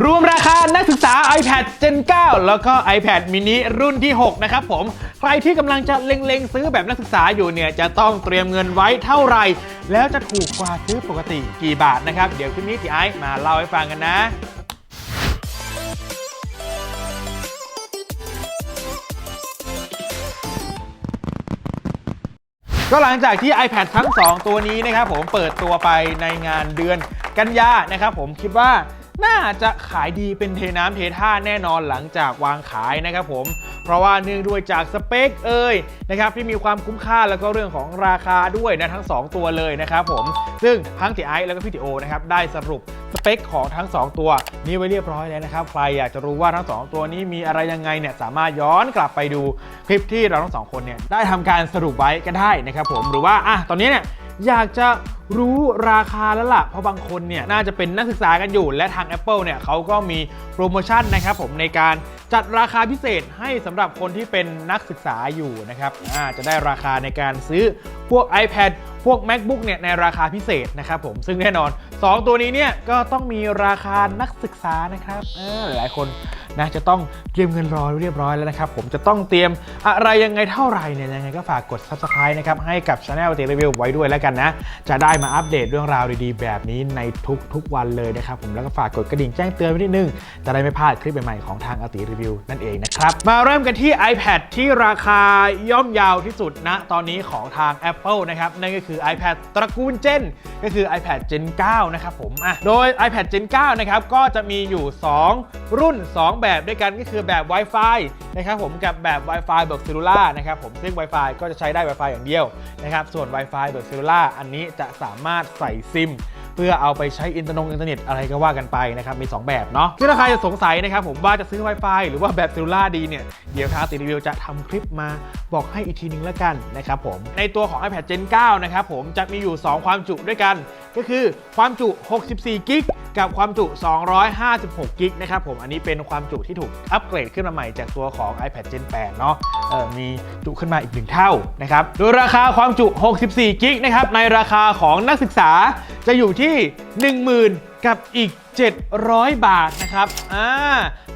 รวมราคานักศึกษา iPad Gen 9 แล้วก็ iPad mini รุ่นที่ 6 นะครับผม ใครที่กำลังจะเล็งๆ ซื้อแบบนักศึกษาอยู่เนี่ย จะต้องเตรียมเงินไว้เท่าไหร่ แล้วจะถูกกว่าซื้อปกติกี่บาทนะครับ เดี๋ยวคลิปนี้ที่ไอซ์มาเล่าให้ฟังกันนะก็หลังจากที่ iPad ทั้ง 2 ตัวนี้นะครับผมเปิดตัวไปในงานเดือนกันยานะครับผมคิดว่า น่าจะขายดีเป็นเทน้ำเทท่าแน่นอนหลังจากวางขายนะครับผม เพราะว่าเนื่องด้วยจากสเปคเอ่ยนะครับที่มีความคุ้มค่าแล้วก็เรื่องของราคาด้วยนะทั้ง 2 ตัวเลยนะครับผม ซึ่งทั้งตีไอซ์แล้วก็พี่ติโอนะครับได้สรุปสเปคของทั้ง 2 ตัวนี้ไว้เรียบร้อยแล้วนะครับ ใครอยากจะรู้ว่าทั้ง 2 ตัวนี้มีอะไรยังไงเนี่ยสามารถย้อนกลับไปดูคลิปที่เราทั้งสองคนเนี่ยได้ทำการสรุปไว้ก็ได้นะครับผมหรือว่าอะตอนนี้เนี่ย อยากจะรู้ราคาแล้วล่ะ เพราะบางคนเนี่ยน่าจะเป็นนักศึกษากันอยู่ และทาง Apple เนี่ยเขาก็มีโปรโมชั่นนะครับผมในการจัดราคาพิเศษให้สำหรับคนที่เป็นนักศึกษาอยู่นะครับอาจะได้ราคาในการซื้อพวก iPad พวก MacBook เนี่ยในราคาพิเศษนะครับผมซึ่งแน่นอน 2 ตัวนี้เนี่ยก็ต้องมีราคานักศึกษานะครับหลายคน นะจะต้องเตรียมเงินรอเรียบร้อยแล้วนะครับผมจะต้องเตรียมอะไรยังไงเท่าไหร่เนี่ยยังไงก็ฝากกด Subscribe นะครับให้กับ Channel ตีรีวิวไว้ด้วยแล้วกันนะ จะได้มาอัปเดตเรื่องราวดีๆ แบบนี้ในทุกๆวันเลยนะครับผมแล้วก็ฝากกดกระดิ่งแจ้งเตือนไว้นิดนึงจะได้ไม่พลาดคลิปใหม่ๆของทางอติรีวิวนั่นเองนะครับมาเริ่มกันที่ iPad ที่ราคาย่อมเยาวที่สุดนะตอนนี้ของทาง Apple นะครับนั่นก็คือ iPad ตระกูล Gen ก็คือ iPad Gen 9 นะครับผมอะโดย iPad Gen 9 นะครับก็จะมีอยู่ 2 รุ่น 2แบบด้วยกันก็คือแบบ Wi-Fi นะครับผมกับแบบ Wi-Fi บวก Cellular นะครับผมซึ่ง Wi-Fi ก็จะใช้ได้ Wi-Fi อย่างเดียวนะครับส่วน Wi-Fi บวก Cellular อันนี้จะสามารถใส่ซิม เพื่อเอาไปใช้อินเทอร์นงอินเทอร์เน็ตอะไรก็ว่ากันไปนะครับมี 2 แบบเนาะซึ่งถ้าใครจะสงสัยนะครับผมว่าจะซื้อ Wi-Fi หรือว่าแบบเซลลูล่าดีเนี่ยเดี๋ยวทางติรีวิวจะทำคลิปมาบอกให้อีกทีนึงแล้วกันนะครับผมในตัวของ iPad Gen 9 นะครับผมจะมีอยู่ 2 ความจุด้วยกัน ก็คือความจุ 64 กิกกับความจุ 256 กิกนะครับผม อันนี้เป็นความจุที่ถูกอัปเกรดขึ้นมาใหม่จากตัวของ iPad Gen 8 เนาะมีจุขึ้นมาอีกหนึ่งเท่านะครับ โดยราคาความจุ 64 กิกนะครับ ในราคาของนักศึกษาจะอยู่ที่10,000 กับอีก 700 บาทนะครับอ่า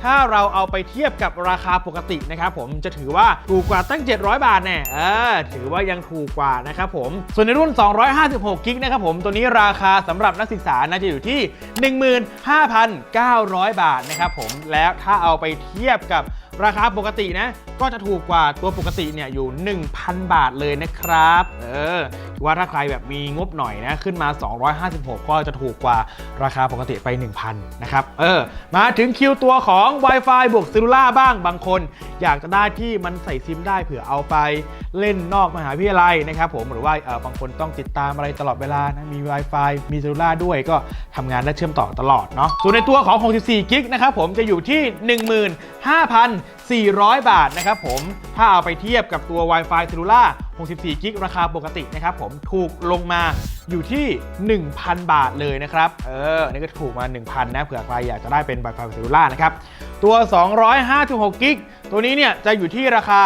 ถ้าเราเอาไปเทียบกับราคาปกตินะครับผมจะถือว่าถูกกว่าตั้ง 700 บาทแน่เออถือว่ายังถูกกว่านะครับผม ส่วนในรุ่น 256 กิกนะครับผมตัวนี้ราคาสำหรับนักศึกษาน่าจะอยู่ที่ 15,900 บาทนะครับผมแล้วถ้าเอาไปเทียบกับราคาปกตินะ ก็จะถูกกว่าตัวปกติเนี่ยอยู่ 1,000 บาทเลยนะครับ เออถือว่าถ้าใครแบบมีงบหน่อยนะ ขึ้นมา 256 ก็จะถูกกว่าราคาปกติไป 1,000นะครับเออมาถึงคิวตัวของ Wi-Fi บวก Cellular บ้างบางคน อยากจะได้ที่มันใส่ซิมได้เผื่อเอาไปเล่นนอกมหาวิทยาลัยนะครับผมหรือว่าเออบางคนต้องติดตามอะไรตลอดเวลานะมี Wi-Fi มี Cellular ด้วยก็ทำงานและเชื่อมต่อตลอดเนาะส่วนในตัวของ 64กิกนะครับผมจะอยู่ที่ 15,400 บาทนะครับผมถ้าเอาไปเทียบกับตัว Wi-Fi Cellular 64กิกราคาปกตินะครับผมถูกลงมาอยู่ที่ 1,000 บาทเลยนะครับ เออ นี่ก็ถูกมา 1,000 นะ เผื่อใครอยากจะได้เป็น Wi-Fi Cellular นะครับ ตัว 256กิกตัวนี้เนี่ยจะอยู่ที่ราคา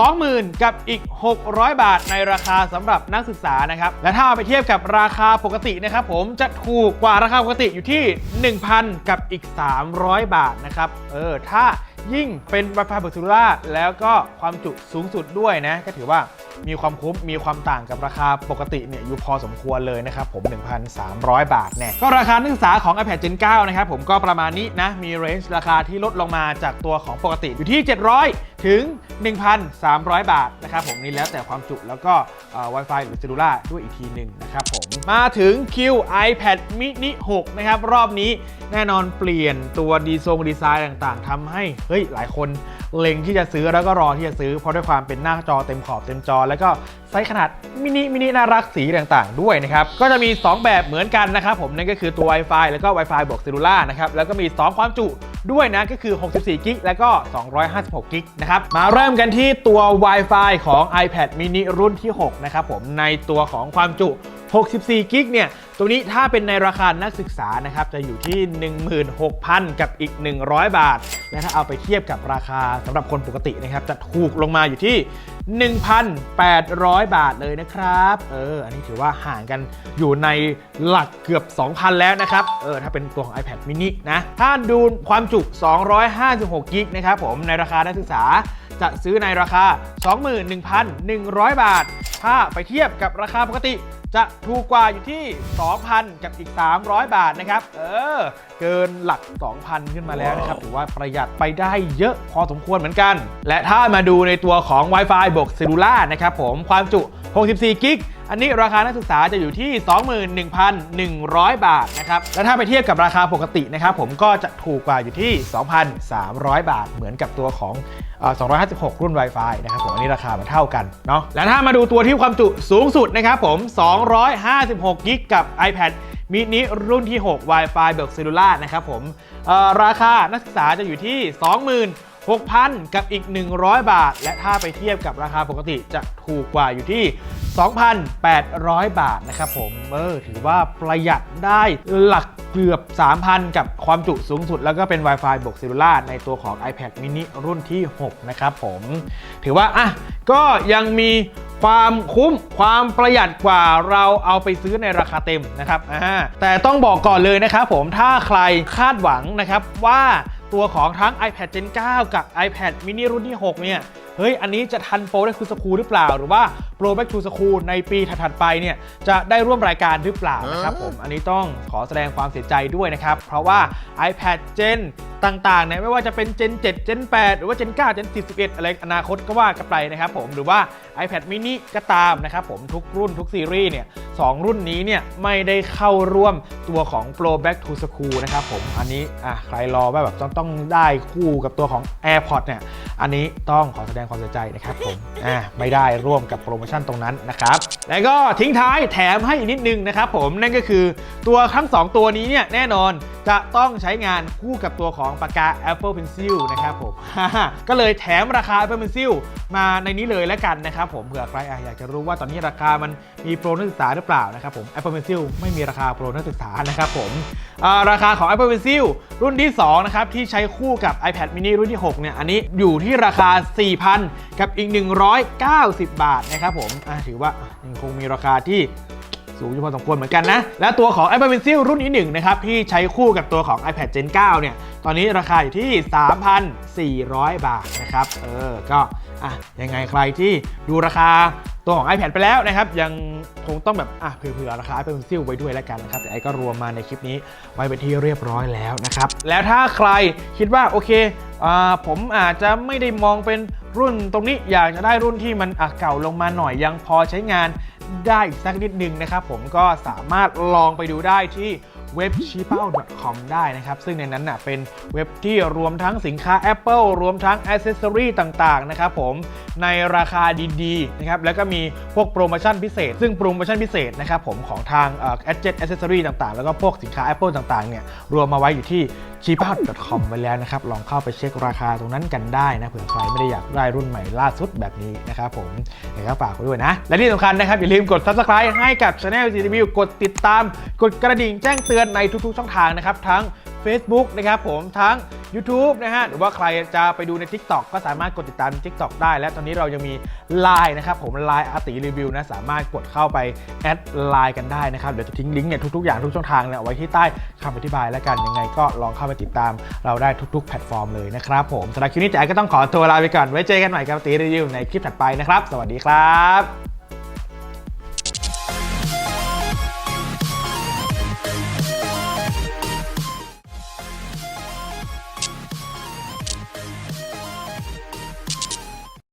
20,000 กับอีก 600 บาทในราคาสำหรับนักศึกษานะครับ และถ้าเอาไปเทียบกับราคาปกตินะครับผมจะถูกกว่าราคาปกติอยู่ที่ 1,000 กับอีก 300 บาทนะครับ เออ ถ้ายิ่งเป็น Wi-Fi บวก Cellular แล้วก็ความจุสูงสุดด้วยนะ ก็ถือว่า มีความคุ้มมีความต่างกับราคาปกติเนี่ยอยู่พอสมควรเลยนะครับผม 1,300 บาทแน่ก็ราคานักศึกษาของ iPad Gen 9 นะครับผมก็ประมาณนี้นะ มีเรนจ์ราคาที่ลดลงมาจากตัวของปกติอยู่ที่ 700 ถึง 1,300 บาทนะครับผมนี่แล้วแต่ความจุแล้วก็อ่อ Wi-Fi หรือ Cellular ด้วยอีกทีหนึ่งนะครับผม มาถึงคิว iPad mini 6 นะครับ รอบนี้แน่นอนเปลี่ยนตัวดีทรงดีไซน์ต่างๆทำให้เฮ้ยหลายคนเล็งที่จะซื้อแล้วก็รอที่จะซื้อเพราะด้วยความเป็นหน้าจอเต็มขอบเต็มจอแล้วก็ไซส์ขนาดมินิมินิน่ารักสีต่างๆ ด้วยนะครับก็จะมี 2 แบบเหมือนกันนะครับผมนั่นก็คือตัว Wi-Fi แล้วก็ Wi-Fi บวกซิลูล่านะครับแล้วก็มี 2 ความจุด้วยนะก็คือ 64 กิก แล้วก็ 256 กิก นะครับ มาเริ่มกันที่ตัว Wi-Fi ของ iPad mini รุ่นที่ 6 นะครับผม ในตัวของความจุ 64 กิกเนี่ย ตัวนี้ถ้าเป็นในราคานักศึกษานะครับ จะอยู่ที่ 16,000 กับอีก 100 บาท และถ้าเอาไปเทียบกับราคาสำหรับคนปกตินะครับ จะถูกลงมาอยู่ที่ 1,800 บาทเลยนะครับ เออ อันนี้ถือว่าห่างกันอยู่ในหลักเกือบ 2,000 แล้วนะครับ เออ ถ้าเป็นตัวของ iPad mini นะ ถ้าดูความจุ 256 กิกนะครับผม ในราคานักศึกษาจะซื้อในราคา 21,100 บาท ถ้าไปเทียบกับราคาปกติ จะถูกกว่าอยู่ที่ 2,000 กับอีก 300 บาทนะครับ เออ เกินหลัก 2,000 ขึ้นมาแล้วนะครับ ถือว่าประหยัดไปได้เยอะพอสมควรเหมือนกัน และถ้ามาดูในตัวของ Wi-Fi บวกเซลลูล่านะครับผม ความจุ 64 กิก อันนี้ราคานักศึกษาจะอยู่ที่ 21,100 บาทนะครับ และถ้าไปเทียบกับราคาปกตินะครับผมก็จะถูกกว่าอยู่ที่ 2,300 บาท เหมือนกับตัวของเอ่อ256 รุ่น Wi-Fi นะครับผมอันนี้ราคามันเท่ากันเนาะ และถ้ามาดูตัวที่ความจุสูงสุดนะครับผม 256 กิกกับ iPad mini รุ่นที่ 6 Wi-Fi แบบเซลลูล่านะครับผมราคานักศึกษาจะอยู่ที่ 20,000 6,000 กับอีก 100 บาท และถ้าไปเทียบกับราคาปกติจะถูกกว่าอยู่ที่ 2,800 บาทนะครับผมเออถือว่าประหยัดได้หลักเกือบ 3,000 กับความจุสูงสุด แล้วก็เป็น Wi-Fi บวก c e l l u l a r ในตัวของ iPad mini รุ่นที่ 6 นะครับผม ถือว่าอะก็ยังมีความคุ้มความประหยัดกว่าเราเอาไปซื้อในราคาเต็มนะครับอ่าแต่ต้องบอกก่อนเลยนะครับผมถ้าใครคาดหวังนะครับว่า ตัวของทั้ง iPad Gen 9 กับ iPad mini รุ่นที่ 6 เนี่ย เฮ้ย อันนี้จะทันโปรได้คูสคูหรือเปล่า หรือว่าโปรแบ็กทูสคูในปีถัดๆไปเนี่ยจะได้ร่วมรายการหรือเปล่านะครับผม อันนี้ต้องขอแสดงความเสียใจด้วยนะครับ เพราะว่า iPad Gen ต่างๆเนี่ยไม่ว่าจะเป็น Gen 7 Gen 8 หรือว่า Gen 9 Gen 10 11 อะไรอนาคตก็ว่ากันไปนะครับผมหรือว่า iPad mini ก็ตามนะครับผมทุกรุ่นทุกซีรีส์เนี่ยสองรุ่นนี้เนี่ยไม่ได้เข้าร่วมตัวของ Pro Back to School นะครับผมอันนี้อะใครรอว่าแบบต้องต้องได้คู่กับตัวของ AirPods เนี่ยอันนี้ต้องขอแสดงความเสียใจนะครับผมอ่าไม่ได้ร่วมกับโปรโมชั่นตรงนั้นนะครับ แล้วก็ทิ้งท้ายแถมให้อีกนิดนึงนะครับผมนั่นก็คือตัวทั้ง 2 ตัวนี้เนี่ยแน่นอน จะต้องใช้งานคู่กับตัวของปากกา Apple Pencil นะครับผม ก็เลยแถมราคา Apple Pencil มาในนี้เลยแล้วกันนะครับผมเผื่อใครอยากจะรู้ว่าตอนนี้ราคามันมีโปรนักศึกษาหรือเปล่านะครับผม Apple Pencil ไม่มีราคาโปรนักศึกษานะครับผมราคาของ Apple Pencil รุ่นที่2นะครับที่ใช้คู่กับ iPad mini รุ่นที่6เนี่ยอันนี้อยู่ที่ราคา 4,000 กับอีก 190 บาทนะครับผมถือว่ายังคงมีราคาที่ สูงอยู่พอสมควรเหมือนกันนะ และตัวของ Apple Pencil รุ่นที่1นะครับที่ใช้คู่กับตัวของ iPad Gen 9 เนี่ย ตอนนี้ราคาอยู่ที่ 3,400 บาทนะครับ เออ ก็ อะ ยังไงใครที่ดูราคาตัวของ iPad ไปแล้วนะครับ ยังคงต้องแบบ อะเผื่อๆราคา Apple Pencil ไว้ด้วยแล้วกันนะครับแต่ไอ้ก็รวมมาในคลิปนี้ไว้เป็นที่เรียบร้อยแล้วนะครับ แล้วถ้าใครคิดว่าโอเคอ่าผมอาจจะไม่ได้มองเป็นรุ่นตรงนี้อยากจะได้รุ่นที่มันอะเก่าลงมาหน่อยยังพอใช้งาน ได้อีกสักนิดนึงนะครับผมก็สามารถลองไปดูได้ที่เว็บ c h e a p o c o m ได้นะครับ ซึ่งในนั้นน่ะเป็นเว็บที่รวมทั้งสินค้า Apple รวมทั้งอ c เซสซอรีต่างๆ นะครับผมในราคาดีๆนะครับแล้วก็มีพวกโปรโมชั่นพิเศษ ซึ่งโปรโมชั่นพิเศษนะครับผมของทางเอ่อ Gadget Accessory ต่างๆ แล้วก็พวกสินค้า Apple ต่างๆเนี่ยรวมมาไว้อยู่ที่ c h e a p o c o m ไว้แล้วนะครับ ลองเข้าไปเช็คราคาตรงนั้นกันได้นะเผื่อใครไม่ได้อยากได้รุ่นใหม่ล่าสุดแบบนี้นะครับผมยังไงก็ฝากไว้ด้วยนะ และที่สำคัญนะครับ อย่าลืมกด subscribe ให้กับ Channel g r e v i e w กดติดตาม กดกระดิ่งแจ้งเตือนในทุกๆช่องทางนะครับทั้ง Facebook นะครับผมทั้ง YouTube นะฮะหรือว่าใครจะไปดูใน TikTok ก็สามารถกดติดตาม TikTok ได้ และตอนนี้เรายังมี Line นะครับผม Line อาติรีวิวนะสามารถกดเข้าไปแอดไลน์กันได้นะครับเดี๋ยวจะทิ้งลิงก์เนี่ยทุกๆอย่างทุกช่องทางเนี่ยไว้ที่ใต้คำอธิบายแล้วกันยังไงก็ลองเข้าไปติดตามเราได้ทุกๆ แพลตฟอร์มเลยนะครับผมสำหรับคลิปนี้แจ๊ก็ต้องขอตัวลาไปก่อนไว้เจอกันใหม่กับอาติรีวิวในคลิปถัดไปนะครับ สวัสดีครับ